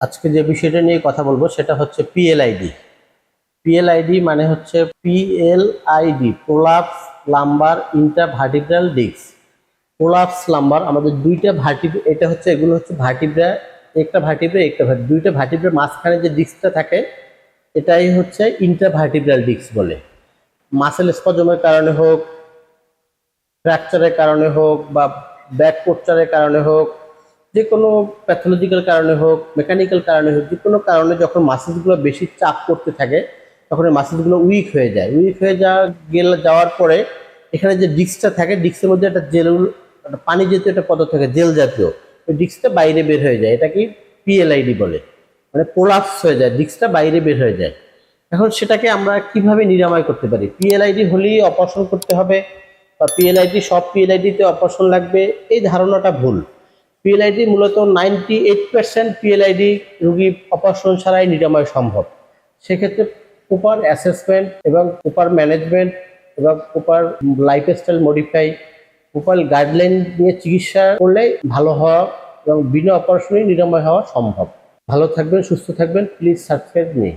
আজকে যে বিষয়টা নিয়ে কথা বলব সেটা হচ্ছে পিএলআইডি পিএলআইডি মানে হচ্ছে PLID prolapse lumbar intervertebral disc prolapse lumbar আমাদের দুইটা ভার্টিব এটা হচ্ছে, এগুলো হচ্ছে ভার্টিব্রা একটা ভার্টিব্রা একটা ভার্টি দুইটা ভার্টিব্রার মাঝখানে যে ডিস্কটা থাকে, এটাই হচ্ছে ইন্টারভার্টিব্রাল ডিস্ক বলে। মাসেল স্পজমের কারণে হোক ফ্র্যাকচারের কারণে হোক বা ব্যাক পোস্টারের কারণে হোক যে কোনো প্যাথোলজিক্যাল কারণে হোক মেকানিক্যাল কারণে হোক, যে কোনো কারণে যখন মাসেলসগুলো বেশি চাপ করতে থাকে, তখন এই মাসেলসগুলো উইক হয়ে যায়। উইক হয়ে যাওয়া গেলে যাওয়ার পরে এখানে যে ডিস্কটা থাকে ডিস্কের মধ্যে একটা জেল একটা পানি জাতীয় একটা পদার্থ থাকে জেল জাতীয়। ওই ডিস্কটা বাইরে বের হয়ে যায়। এটা কি পিএলআইডি বলে। মানে প্রোলাপস হয়ে যায়। ডিস্কটা বাইরে বের হয়ে যায়। এখন সেটাকে আমরা কীভাবে নিরাময় করতে পারি? পিএলআইডি হলেই অপারেশন করতে হবে, বা পিএলআইডি সব পিএলআইডিতে অপারেশন লাগবে, এই ধারণাটা ভুল। পিএলআইডি মূলত নাইনটি এইট পার্সেন্ট পিএলআইডি রুগী অপারেশন ছাড়াই নিরাময় সম্ভব। সেক্ষেত্রে প্রপার অ্যাসেসমেন্ট এবং প্রপার ম্যানেজমেন্ট এবং proper lifestyle modify proper guideline নিয়ে চিকিৎসা করলে ভালো হওয়া এবং বিনা অপারেশনেই নিরাময় হওয়া সম্ভব। ভালো থাকবেন, সুস্থ থাকবেন প্লিজ সাবস্ক্রাইব নেই